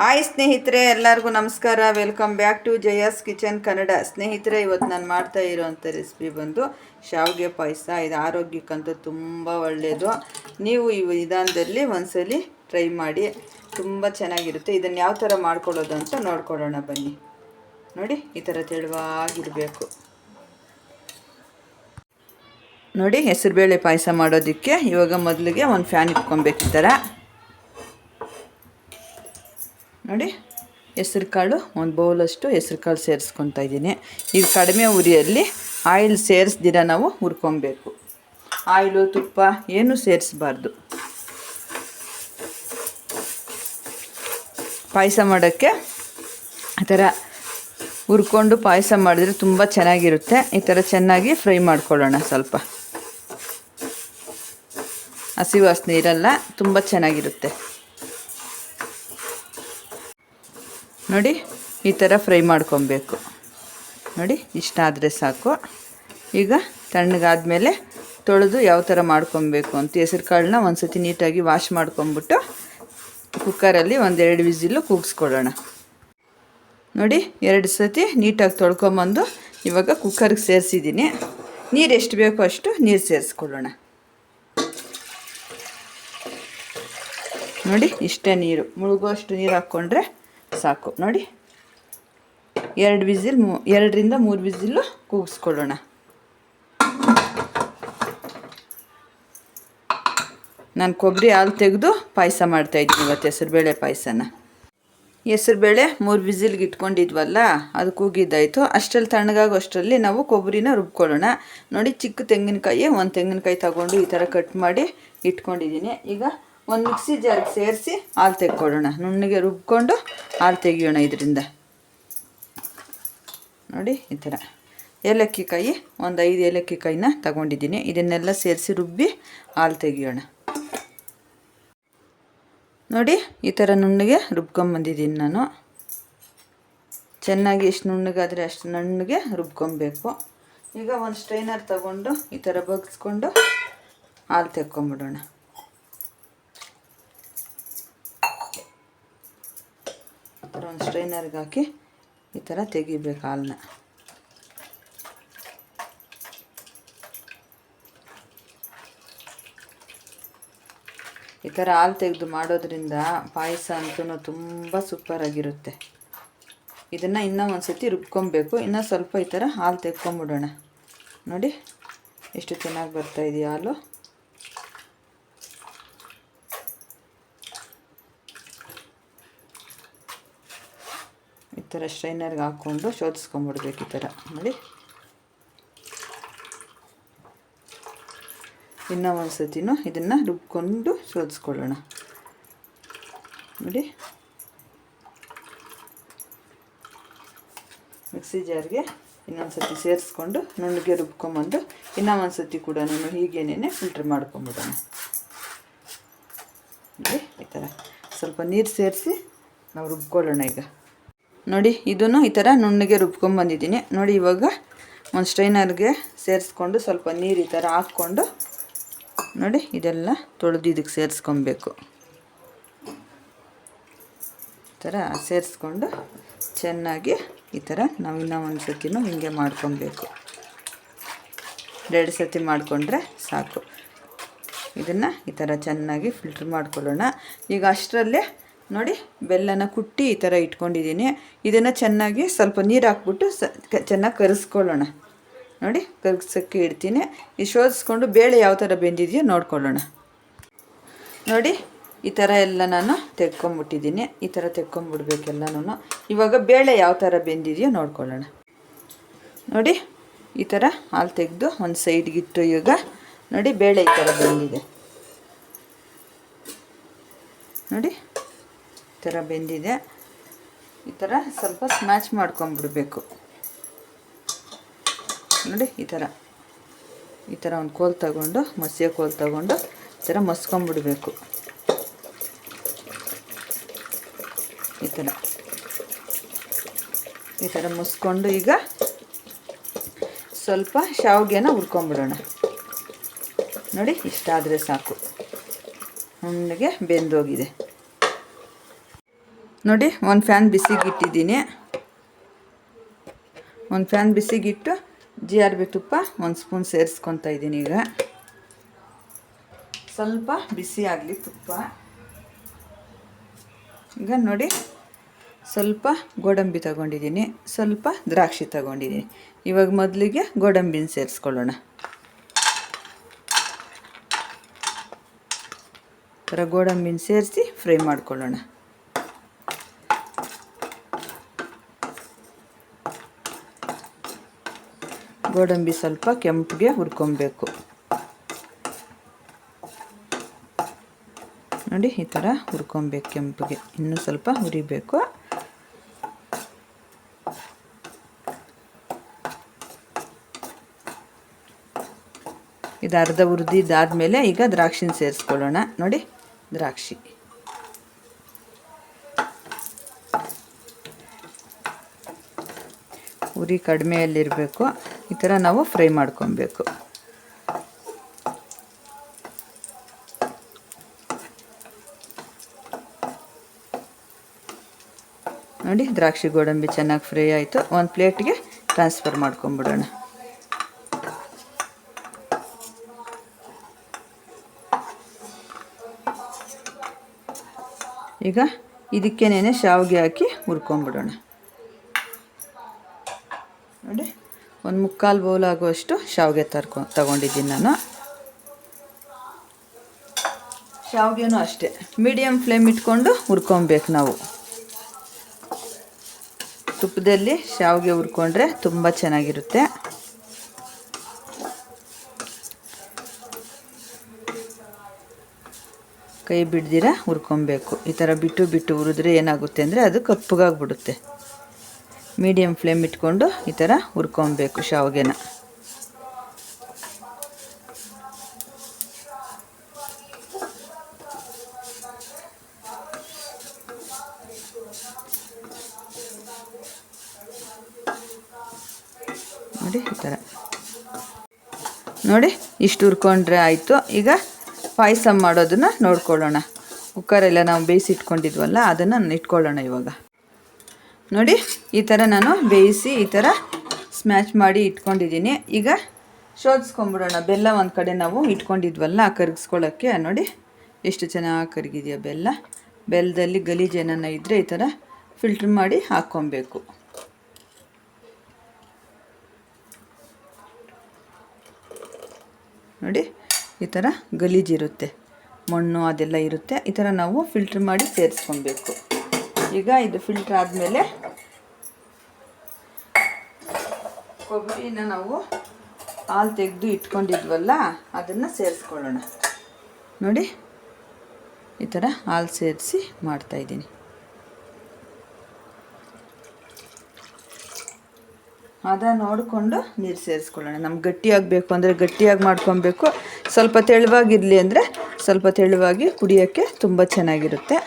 Hi ಸ್ನೇಹಿತರೆ, ಎಲ್ಲರಿಗೂ ನಮಸ್ಕಾರ. Welcome back to Jaya's kitchen Kannada ಸ್ನೇಹಿತರೆ, ಇವತ್ತು ನಾನು ಮಾಡ್ತಾ ಇರೋವಂಥ ರೆಸಿಪಿ ಬಂದು ಶಾವಿಗೆ ಪಾಯಸ. ಇದು ಆರೋಗ್ಯಕ್ಕಂತೂ ತುಂಬ ಒಳ್ಳೆಯದು ನೀವು ಈ ವಿಧಾನದಲ್ಲಿ ಒಂದ್ಸಲಿ ಟ್ರೈ ಮಾಡಿ, ತುಂಬ ಚೆನ್ನಾಗಿರುತ್ತೆ. ಇದನ್ನು ಯಾವ ಥರ ಮಾಡ್ಕೊಳ್ಳೋದು ಅಂತ ನೋಡ್ಕೊಳ್ಳೋಣ ಬನ್ನಿ. ನೋಡಿ, ಈ ಥರ ತೆಳುವಾಗಿರಬೇಕು. ನೋಡಿ, ಹೆಸರುಬೇಳೆ ಪಾಯಸ ಮಾಡೋದಕ್ಕೆ ಇವಾಗ ಮೊದಲಿಗೆ ಒಂದು ಫ್ಯಾನ್ ಇಟ್ಕೊಬೇಕು ಈ ಥರ ನೋಡಿ, ಹೆಸ್ರು ಕಾಳು, ಒಂದು ಬೌಲಷ್ಟು ಹೆಸ್ರು ಕಾಳು ಸೇರಿಸ್ಕೊತಾ ಇದ್ದೀನಿ. ಈಗ ಕಡಿಮೆ ಉರಿಯಲ್ಲಿ ಆಯಿಲ್ ಸೇರಿಸ್ದಿರ ನಾವು ಹುರ್ಕೊಬೇಕು. ಆಯಿಲು ತುಪ್ಪ ಏನೂ ಸೇರಿಸ್ಬಾರ್ದು. ಪಾಯಸ ಮಾಡೋಕ್ಕೆ ಆ ಥರ ಹುರ್ಕೊಂಡು ಪಾಯಸ ಮಾಡಿದ್ರೆ ತುಂಬ ಚೆನ್ನಾಗಿರುತ್ತೆ. ಈ ಥರ ಚೆನ್ನಾಗಿ ಫ್ರೈ ಮಾಡ್ಕೊಳ್ಳೋಣ ಸ್ವಲ್ಪ. ಹಸಿ ವಾಸನೆ ಇರಲ್ಲ, ತುಂಬ ಚೆನ್ನಾಗಿರುತ್ತೆ. ನೋಡಿ, ಈ ಥರ ಫ್ರೈ ಮಾಡ್ಕೊಬೇಕು. ನೋಡಿ, ಇಷ್ಟ ಆದರೆ ಸಾಕು. ಈಗ ತಣ್ಣಗಾದ್ಮೇಲೆ ತೊಳೆದು ಯಾವ ಥರ ಮಾಡ್ಕೊಬೇಕು ಅಂತ ಹೆಸರು ಕಾಳನ್ನ ಒಂದು ಸತಿ ನೀಟಾಗಿ ವಾಶ್ ಮಾಡ್ಕೊಂಬಿಟ್ಟು ಕುಕ್ಕರಲ್ಲಿ ಒಂದೆರಡು ವಿಸಿಲು ಕೂಗಿಸ್ಕೊಳ್ಳೋಣ ನೋಡಿ, ಎರಡು ಸತಿ ನೀಟಾಗಿ ತೊಳ್ಕೊಂಬಂದು ಇವಾಗ ಕುಕ್ಕರ್ಗೆ ಸೇರಿಸಿದ್ದೀನಿ. ನೀರು ಎಷ್ಟು ಬೇಕೋ ಅಷ್ಟು ನೀರು ಸೇರಿಸ್ಕೊಳ್ಳೋಣ. ನೋಡಿ, ಇಷ್ಟೇ ನೀರು. ಮುಳುಗುವಷ್ಟು ನೀರು ಹಾಕ್ಕೊಂಡ್ರೆ ಸಾಕು. ನೋಡಿ. ಎರಡು ವಿಸಿಲ್ ಮೂ, ಎರಡರಿಂದ ಮೂರು ವಿಸಿಲ್ಲು ಕೂಗಿಸ್ಕೊಳ್ಳೋಣ. ನಾನು ಕೊಬ್ಬರಿ ಹಾಲು ತೆಗೆದು ಪಾಯಸ ಮಾಡ್ತಾಯಿದ್ದೀನಿ ಇವತ್ತು ಹೆಸರುಬೇಳೆ ಪಾಯಸನ. ಹೆಸರುಬೇಳೆ ಮೂರು ವಿಸಿಲ್ಗೆ ಇಟ್ಕೊಂಡಿದ್ವಲ್ಲ, ಅದು ಕೂಗಿದ್ದಾಯಿತು. ಅಷ್ಟರಲ್ಲಿ ತಣ್ಣಗಾಗೋ ಅಷ್ಟರಲ್ಲಿ ನಾವು ಕೊಬ್ಬರಿನ ರುಬ್ಕೊಳ್ಳೋಣ. ನೋಡಿ ಚಿಕ್ಕ ತೆಂಗಿನಕಾಯಿ, ಒಂದು ತೆಂಗಿನಕಾಯಿ ತಗೊಂಡು ಈ ಥರ ಕಟ್ ಮಾಡಿ ಇಟ್ಕೊಂಡಿದ್ದೀನಿ. ಈಗ ಒಂದು ಮಿಕ್ಸಿ ಜಾರ್ಗೆ ಸೇರಿಸಿ ಹಾಲು ತೆಕ್ಕೊಳ್ಳೋಣ ನುಣ್ಣಗೆ ರುಬ್ಕೊಂಡು ಹಾಲು ತೆಗಿಯೋಣ ಇದರಿಂದ. ನೋಡಿ, ಈ ಥರ. ಏಲಕ್ಕಿ ಕಾಯಿ ಒಂದು ಐದು ಏಲಕ್ಕಿ ಕಾಯಿನ ತಗೊಂಡಿದ್ದೀನಿ. ಇದನ್ನೆಲ್ಲ ಸೇರಿಸಿ ರುಬ್ಬಿ ಹಾಲು ತೆಗಿಯೋಣ. ನೋಡಿ, ಈ ಥರ ನುಣ್ಣಗೆ ರುಬ್ಕೊಂಬಂದಿದ್ದೀನಿ ನಾನು. ಚೆನ್ನಾಗಿ ಎಷ್ಟು ನುಣ್ಣಗಾದರೆ ಅಷ್ಟು ನುಣ್ಣಗೆ ರುಬ್ಕೊಬೇಕು. ಈಗ ಒಂದು ಸ್ಟ್ರೈನರ್ ತಗೊಂಡು ಈ ಥರ ಬಗ್ಸ್ಕೊಂಡು ಹಾಲು ತೆಕ್ಕೊಂಬಿಡೋಣ ಈ ಥರ ಒಂದು ಸ್ಟ್ರೈನರ್ಗೆ ಹಾಕಿ ಈ ಥರ ತೆಗಿಬೇಕು ಹಾಲನ್ನ. ಈ ಥರ ಹಾಲು ತೆಗೆದು ಮಾಡೋದ್ರಿಂದ ಪಾಯಸ ಅಂತೂ ತುಂಬ ಸೂಪರಾಗಿರುತ್ತೆ. ಇದನ್ನು ಇನ್ನೂ ಒಂದು ಸತಿ ರುಬ್ಕೊಬೇಕು. ಇನ್ನೂ ಸ್ವಲ್ಪ ಈ ಥರ ಹಾಲು ತೆಕ್ಕೊಂಬಿಡೋಣ ನೋಡಿ, ಎಷ್ಟು ಚೆನ್ನಾಗಿ ಬರ್ತಾಯಿದೆಯಾ ಹಾಲು. ಥರ ಸ್ಟ್ರೈನರ್ಗೆ ಹಾಕ್ಕೊಂಡು ಶೋಧಿಸ್ಕೊಂಬಿಡ್ಬೇಕು ಈ ಥರ ನೋಡಿ. ಇನ್ನೂ ಒಂದು ಸತಿನೂ ಇದನ್ನು ರುಬ್ಕೊಂಡು ಶೋಧಿಸ್ಕೊಳ್ಳೋಣ. ನೋಡಿ. ಮಿಕ್ಸಿ ಜಾರ್ಗೆ ಇನ್ನೊಂದು ಸತಿ ಸೇರಿಸ್ಕೊಂಡು ನುಣ್ಣಗೆ ರುಬ್ಕೊಂಬಂದು ಇನ್ನೂ ಒಂದು ಸತಿ ಕೂಡ ನಾನು ಹೀಗೇನೇ ಫಿಲ್ಟ್ರ್ ಮಾಡ್ಕೊಂಬಿಡೋಣ. ನೋಡಿ, ಈ ಥರ. ಸ್ವಲ್ಪ ನೀರು ಸೇರಿಸಿ ನಾವು ರುಬ್ಕೊಳ್ಳೋಣ ಈಗ. ನೋಡಿ, ಇದನ್ನು ಈ ಥರ ನುಣ್ಣಗೆ ರುಬ್ಕೊಂಬಂದಿದ್ದೀನಿ ನೋಡಿ, ಇವಾಗ ಒಂದು ಸ್ಟ್ರೈನರ್ಗೆ ಸೇರಿಸ್ಕೊಂಡು ಸ್ವಲ್ಪ ನೀರು ಈ ಥರ ಹಾಕ್ಕೊಂಡು ನೋಡಿ, ಇದೆಲ್ಲ ತೊಳೆದು ಇದಕ್ಕೆ ಸೇರಿಸ್ಕೊಬೇಕು. ಈ ಥರ ಸೇರಿಸ್ಕೊಂಡು ಚೆನ್ನಾಗಿ ಈ ಥರ ನಾವು ಇನ್ನೂ ಒಂದು ಸತಿನೂ ಹಿಂಗೆ ಮಾಡ್ಕೊಬೇಕು. ಎರಡು ಸತಿ ಮಾಡಿಕೊಂಡ್ರೆ ಸಾಕು. ಇದನ್ನು ಈ ಥರ ಚೆನ್ನಾಗಿ ಫಿಲ್ಟ್ರ್ ಮಾಡ್ಕೊಳ್ಳೋಣ. ಈಗ ಅಷ್ಟರಲ್ಲೇ ನೋಡಿ, ಬೆಲ್ಲನ ಕುಟ್ಟಿ ಈ ಥರ ಇಟ್ಕೊಂಡಿದ್ದೀನಿ. ಇದನ್ನು ಚೆನ್ನಾಗಿ ಸ್ವಲ್ಪ ನೀರು ಹಾಕ್ಬಿಟ್ಟು ಸ ಚೆನ್ನಾಗಿ ಕರೆಸ್ಕೊಳ್ಳೋಣ. ನೋಡಿ ಕರ್ಗ್ಸೋಕ್ಕೆ ಇಡ್ತೀನಿ. ಈ ಶೋಧಿಸ್ಕೊಂಡು ಬೇಳೆ ಯಾವ ಥರ ಬೆಂದಿದೆಯೋ ನೋಡ್ಕೊಳ್ಳೋಣ. ನೋಡಿ, ಈ ಥರ ಎಲ್ಲ ನಾನು ತೆಕ್ಕೊಂಬಿಟ್ಟಿದ್ದೀನಿ. ಈ ಥರ ತೆಕ್ಕೊಂಬಿಡ್ಬೇಕೆಲ್ಲನೂ ಇವಾಗ ಬೇಳೆ ಯಾವ ಥರ ಬೆಂದಿದೆಯೋ ನೋಡ್ಕೊಳ್ಳೋಣ. ನೋಡಿ, ಈ ಥರ ಹಾಲು ತೆಗೆದು ಒಂದು ಸೈಡ್ಗಿಟ್ಟು ಈಗ ನೋಡಿ, ಬೇಳೆ ಈ ಥರ ಬೆಂದಿದೆ. ನೋಡಿ ಥರ ಬೆಂದಿದೆ. ಈ ಥರ ಸ್ವಲ್ಪ ಸ್ಮ್ಯಾಚ್ ಮಾಡ್ಕೊಂಬಿಡ್ಬೇಕು. ನೋಡಿ, ಈ ಥರ. ಈ ಥರ ಒಂದು ಕೋಲ್ ತಗೊಂಡು ಮಸಿಯ ಕೋಲ್ ತಗೊಂಡು ಈ ಥರ ಮಸ್ಕೊಂಬಿಡ್ಬೇಕು. ಈ ಥರ. ಈ ಥರ ಮುಸ್ಕೊಂಡು ಈಗ ಸ್ವಲ್ಪ ಶಾವಿಗೆನ ಹುರ್ಕೊಂಬಿಡೋಣ. ನೋಡಿ, ಇಷ್ಟಾದರೆ ಸಾಕು. ನುಣ್ಣಗೆ ಬೆಂದೋಗಿದೆ. ನೋಡಿ, ಒಂದು ಫ್ಯಾನ್ ಬಿಸಿಗೆ ಇಟ್ಟಿದ್ದೀನಿ ಒಂದು ಫ್ಯಾನ್ ಬಿಸಿಗಿಟ್ಟು ಜಿ ಆರ್ ಬಿ ತುಪ್ಪ ಒಂದು ಸ್ಪೂನ್ ಸೇರಿಸ್ಕೊತಾ ಇದ್ದೀನಿ ಈಗ. ಸ್ವಲ್ಪ ಬಿಸಿ ಆಗಲಿ ತುಪ್ಪ. ಈಗ ನೋಡಿ, ಸ್ವಲ್ಪ ಗೋಡಂಬಿ ತಗೊಂಡಿದ್ದೀನಿ. ಸ್ವಲ್ಪ ದ್ರಾಕ್ಷಿ ತಗೊಂಡಿದ್ದೀನಿ. ಇವಾಗ ಮೊದಲಿಗೆ ಗೋಡಂಬಿನ ಸೇರಿಸ್ಕೊಳ್ಳೋಣ. ಥರ ಗೋಡಂಬಿನ ಸೇರಿಸಿ ಫ್ರೈ ಮಾಡ್ಕೊಳ್ಳೋಣ. ಗೋಡಂಬಿ ಸ್ವಲ್ಪ ಕೆಂಪಿಗೆ ಹುರ್ಕೊಬೇಕು. ನೋಡಿ, ಈ ಥರ ಹುರ್ಕೊಬೇಕು ಕೆಂಪಿಗೆ. ಇನ್ನೂ ಸ್ವಲ್ಪ ಹುರಿಬೇಕು. ಇದು ಅರ್ಧ ಹುರಿದಿದ್ದಾದಮೇಲೆ ಈಗ ದ್ರಾಕ್ಷಿನ ಸೇರಿಸ್ಕೊಳ್ಳೋಣ. ನೋಡಿ, ದ್ರಾಕ್ಷಿ. ಉರಿ ಕಡಿಮೆಯಲ್ಲಿರಬೇಕು. ಈ ಥರ ನಾವು ಫ್ರೈ ಮಾಡ್ಕೊಬೇಕು. ನೋಡಿ, ದ್ರಾಕ್ಷಿ ಗೋಡಂಬಿ ಚೆನ್ನಾಗಿ ಫ್ರೈ ಆಯಿತು. ಒಂದು ಪ್ಲೇಟ್ಗೆ ಟ್ರಾನ್ಸ್ಫರ್ ಮಾಡ್ಕೊಂಬಿಡೋಣ ಈಗ ಇದಕ್ಕೆನೇ ಶಾವಿಗೆ ಹಾಕಿ ಹುರ್ಕೊಂಬಿಡೋಣ ನೋಡಿ ಒಂದು ಮುಕ್ಕಾಲು ಬೌಲ್ ಆಗುವಷ್ಟು ಶಾವಿಗೆ ತರ್ಕೊ, ತಗೊಂಡಿದ್ದೀನಿ ನಾನು. ಶಾವಿಗೆನೂ ಅಷ್ಟೇ. ಮೀಡಿಯಮ್ ಫ್ಲೇಮ್ ಇಟ್ಕೊಂಡು ಹುರ್ಕೊಬೇಕು ನಾವು. ತುಪ್ಪದಲ್ಲಿ ಶಾವಿಗೆ ಹುರ್ಕೊಂಡ್ರೆ ತುಂಬ ಚೆನ್ನಾಗಿರುತ್ತೆ. ಕೈ ಬಿಡ್ದಿರ ಹುರ್ಕೊಬೇಕು. ಈ ಥರ ಬಿಟ್ಟು ಬಿಟ್ಟು ಹುರಿದ್ರೆ ಏನಾಗುತ್ತೆ ಅಂದರೆ ಅದು ಕಪ್ಪಗಾಗ್ಬಿಡುತ್ತೆ. ಮೀಡಿಯಮ್ ಫ್ಲೇಮ್ ಇಟ್ಕೊಂಡು ಈ ಥರ ಹುರ್ಕೊಬೇಕು ಶಾವಿಗೆನ. ನೋಡಿ ಈ ಥರ. ನೋಡಿ ಇಷ್ಟು ಹುರ್ಕೊಂಡ್ರೆ ಆಯಿತು. ಈಗ ಪಾಯಸ ಮಾಡೋದನ್ನು ನೋಡ್ಕೊಳ್ಳೋಣ. ಕುಕ್ಕರೆಲ್ಲ ನಾವು ಬೇಯಿಸಿಟ್ಕೊಂಡಿದ್ವಲ್ಲ, ಅದನ್ನು ಇಟ್ಕೊಳ್ಳೋಣ ಇವಾಗ. ನೋಡಿ ಈ ಥರ ನಾನು ಬೇಯಿಸಿ ಈ ಥರ ಸ್ಮ್ಯಾಚ್ ಮಾಡಿ ಇಟ್ಕೊಂಡಿದ್ದೀನಿ. ಈಗ ಶೋಧಿಸ್ಕೊಂಬಿಡೋಣ. ಬೆಲ್ಲ ಒಂದು ಕಡೆ ನಾವು ಇಟ್ಕೊಂಡಿದ್ವಲ್ಲ ಕರಗಿಸ್ಕೊಳ್ಳೋಕ್ಕೆ ನೋಡಿ, ಎಷ್ಟು ಚೆನ್ನಾಗಿ ಕರಗಿದೆಯಾ ಬೆಲ್ಲ. ಬೆಲ್ಲದಲ್ಲಿ ಗಲೀಜು ಏನನ್ನ ಇದ್ದರೆ ಈ ಥರ ಫಿಲ್ಟ್ರ್ ಮಾಡಿ ಹಾಕ್ಕೊಬೇಕು. ನೋಡಿ, ಈ ಥರ ಗಲೀಜಿರುತ್ತೆ ಮಣ್ಣು ಅದೆಲ್ಲ ಇರುತ್ತೆ. ಈ ಥರ ನಾವು ಫಿಲ್ಟ್ರ್ ಮಾಡಿ ಸೇರಿಸ್ಕೊಬೇಕು. ಈಗ ಇದು ಫಿಲ್ಟ್ರ್ ಆದಮೇಲೆ ಕೊಬ್ಬರಿನ ನಾವು ಹಾಲು ತೆಗೆದು ಇಟ್ಕೊಂಡಿದ್ವಲ್ಲ, ಅದನ್ನು ಸೇರಿಸ್ಕೊಳ್ಳೋಣ. ನೋಡಿ, ಈ ಥರ ಹಾಲು ಸೇರಿಸಿ ಮಾಡ್ತಾಯಿದ್ದೀನಿ ಅದ ನೋಡಿಕೊಂಡು ನೀರು ಸೇರಿಸ್ಕೊಳ್ಳೋಣ. ನಮ್ಗೆ ಗಟ್ಟಿಯಾಗಬೇಕು ಅಂದರೆ ಗಟ್ಟಿಯಾಗಿ ಮಾಡ್ಕೊಬೇಕು. ಸ್ವಲ್ಪ ತೆಳುವಾಗಿರಲಿ ಅಂದರೆ ಸ್ವಲ್ಪ ತೆಳುವಾಗಿ ಕುಡಿಯೋಕ್ಕೆ ತುಂಬ ಚೆನ್ನಾಗಿರುತ್ತೆ.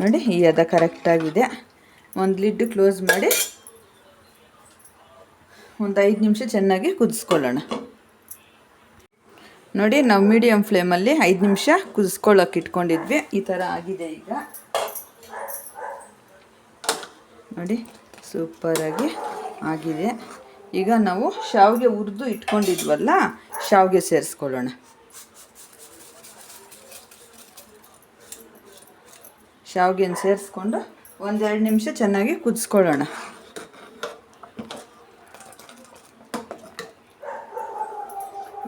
ನೋಡಿ, ಈ ಅದ ಕರೆಕ್ಟಾಗಿದೆ ಒಂದು ಲಿಡ್ ಕ್ಲೋಸ್ ಮಾಡಿ ಒಂದು ಐದು ನಿಮಿಷ ಚೆನ್ನಾಗಿ ಕುದಿಸ್ಕೊಳ್ಳೋಣ. ನೋಡಿ, ನಾವು ಮೀಡಿಯಮ್ ಫ್ಲೇಮಲ್ಲಿ ಐದು ನಿಮಿಷ ಕುದಿಸ್ಕೊಳ್ಳೋಕೆ ಇಟ್ಕೊಂಡಿದ್ವಿ. ಈ ಥರ ಆಗಿದೆ ಈಗ. ನೋಡಿ ಸೂಪರಾಗಿ ಆಗಿದೆ. ಈಗ ನಾವು ಶಾವಿಗೆ ಹುರಿದು ಇಟ್ಕೊಂಡಿದ್ವಲ್ಲ ಶಾವಿಗೆ ಸೇರಿಸ್ಕೊಳ್ಳೋಣ. ಶಾವಿಗೆನ ಸೇರಿಸ್ಕೊಂಡು ಒಂದೆರಡು ನಿಮಿಷ ಚೆನ್ನಾಗಿ ಕುದಿಸ್ಕೊಳ್ಳೋಣ.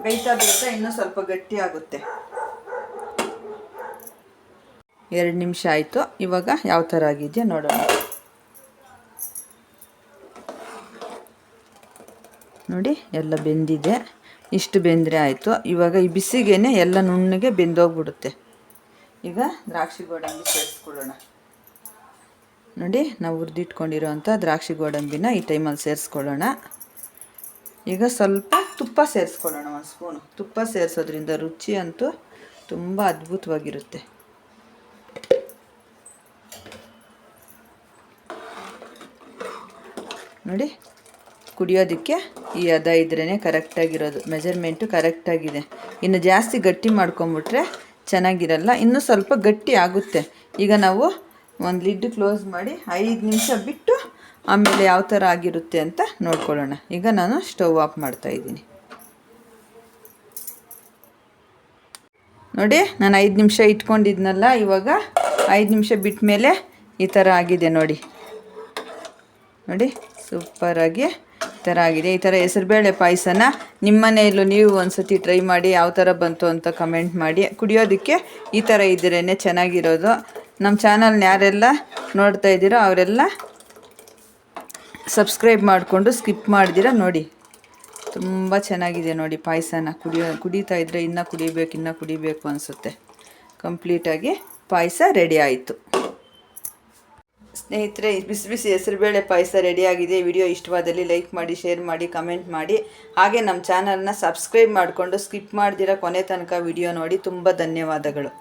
ಬೇಯ್ತಾ ಬೇಯ್ತಾ ಇನ್ನೂ ಸ್ವಲ್ಪ ಗಟ್ಟಿ ಆಗುತ್ತೆ. ಎರಡು ನಿಮಿಷ ಆಯಿತು. ಇವಾಗ ಯಾವ ಥರ ಆಗಿದೆಯಾ ನೋಡೋಣ. ನೋಡಿ, ಎಲ್ಲ ಬೆಂದಿದೆ. ಇಷ್ಟು ಬೆಂದರೆ ಆಯಿತು. ಇವಾಗ ಈ ಬಿಸಿಗೇನೆ ಎಲ್ಲ ನುಣ್ಣಗೆ ಬೆಂದೋಗ್ಬಿಡುತ್ತೆ. ಈಗ ದ್ರಾಕ್ಷಿ ಗೋಡಂಬಿ ಸೇರಿಸ್ಕೊಳ್ಳೋಣ. ನೋಡಿ, ನಾವು ಹುರಿದಿಟ್ಕೊಂಡಿರೋಂಥ ದ್ರಾಕ್ಷಿ ಗೋಡಂಬಿನ ಈ ಟೈಮಲ್ಲಿ ಸೇರಿಸ್ಕೊಳ್ಳೋಣ. ಈಗ ಸ್ವಲ್ಪ ತುಪ್ಪ ಸೇರಿಸ್ಕೊಳ್ಳೋಣ ಒಂದು ಸ್ಪೂನು. ತುಪ್ಪ ಸೇರಿಸೋದ್ರಿಂದ ರುಚಿ ಅಂತೂ ತುಂಬ ಅದ್ಭುತವಾಗಿರುತ್ತೆ. ನೋಡಿ, ಕುಡಿಯೋದಕ್ಕೆ ಈ ಹದ ಇದ್ರೇ ಕರೆಕ್ಟಾಗಿರೋದು, ಮೆಜರ್ಮೆಂಟು ಕರೆಕ್ಟಾಗಿದೆ. ಇನ್ನು ಜಾಸ್ತಿ ಗಟ್ಟಿ ಮಾಡ್ಕೊಂಬಿಟ್ರೆ ಚೆನ್ನಾಗಿರಲ್ಲ, ಇನ್ನೂ ಸ್ವಲ್ಪ ಗಟ್ಟಿ ಆಗುತ್ತೆ. ಈಗ ನಾವು ಒಂದು ಲಿಡ್ ಕ್ಲೋಸ್ ಮಾಡಿ ಐದು ನಿಮಿಷ ಬಿಟ್ಟು ಆಮೇಲೆ ಯಾವ ಥರ ಆಗಿರುತ್ತೆ ಅಂತ ನೋಡ್ಕೊಳ್ಳೋಣ. ಈಗ ನಾನು ಸ್ಟವ್ ಆಫ್ ಮಾಡ್ತಾ ನೋಡಿ, ನಾನು ಐದು ನಿಮಿಷ ಇಟ್ಕೊಂಡಿದ್ನಲ್ಲ, ಇವಾಗ ಐದು ನಿಮಿಷ ಬಿಟ್ಟ ಮೇಲೆ ಈ ಥರ ಆಗಿದೆ ನೋಡಿ. ನೋಡಿ ಸೂಪರಾಗಿ ಈ ಥರ ಆಗಿದೆ. ಈ ಥರ ಹೆಸರುಬೇಳೆ ಪಾಯಸನ ನಿಮ್ಮ ಮನೆಯಲ್ಲೂ ನೀವು ಒಂದ್ಸತಿ ಟ್ರೈ ಮಾಡಿ ಯಾವ ಥರ ಬಂತು ಅಂತ ಕಮೆಂಟ್ ಮಾಡಿ. ಕುಡಿಯೋದಕ್ಕೆ ಈ ಥರ ಇದ್ರೇ ಚೆನ್ನಾಗಿರೋದು. ನಮ್ಮ ಚಾನಲ್ನ ಯಾರೆಲ್ಲ ನೋಡ್ತಾ ಇದ್ದೀರೋ ಅವರೆಲ್ಲ ಸಬ್ಸ್ಕ್ರೈಬ್ ಮಾಡಿಕೊಂಡು ಸ್ಕಿಪ್ ಮಾಡಿದಿರ ನೋಡಿ. ತುಂಬ ಚೆನ್ನಾಗಿದೆ ನೋಡಿ ಪಾಯಸನ. ಕುಡಿಯೋ, ಕುಡಿತಾ ಇದ್ದರೆ ಇನ್ನೂ ಕುಡಿಬೇಕು ಇನ್ನೂ ಕುಡಿಬೇಕು ಅನಿಸುತ್ತೆ. ಕಂಪ್ಲೀಟಾಗಿ ಪಾಯಸ ರೆಡಿ ಆಯಿತು. ಸ್ನೇಹಿತರೆ, ಬಿಸಿ ಬಿಸಿ ಹೆಸರುಬೇಳೆ ಪಾಯಸ ರೆಡಿಯಾಗಿದೆ ವಿಡಿಯೋ ಇಷ್ಟವಾದಲ್ಲಿ ಲೈಕ್ ಮಾಡಿ ಶೇರ್ ಮಾಡಿ ಕಮೆಂಟ್ ಮಾಡಿ. ಹಾಗೆ ನಮ್ಮ ಚಾನಲ್ನ ಸಬ್ಸ್ಕ್ರೈಬ್ ಮಾಡಿಕೊಂಡು ಸ್ಕಿಪ್ ಮಾಡ್ದಿರ ಕೊನೆ ತನಕ ವಿಡಿಯೋ ನೋಡಿ. ತುಂಬ ಧನ್ಯವಾದಗಳು.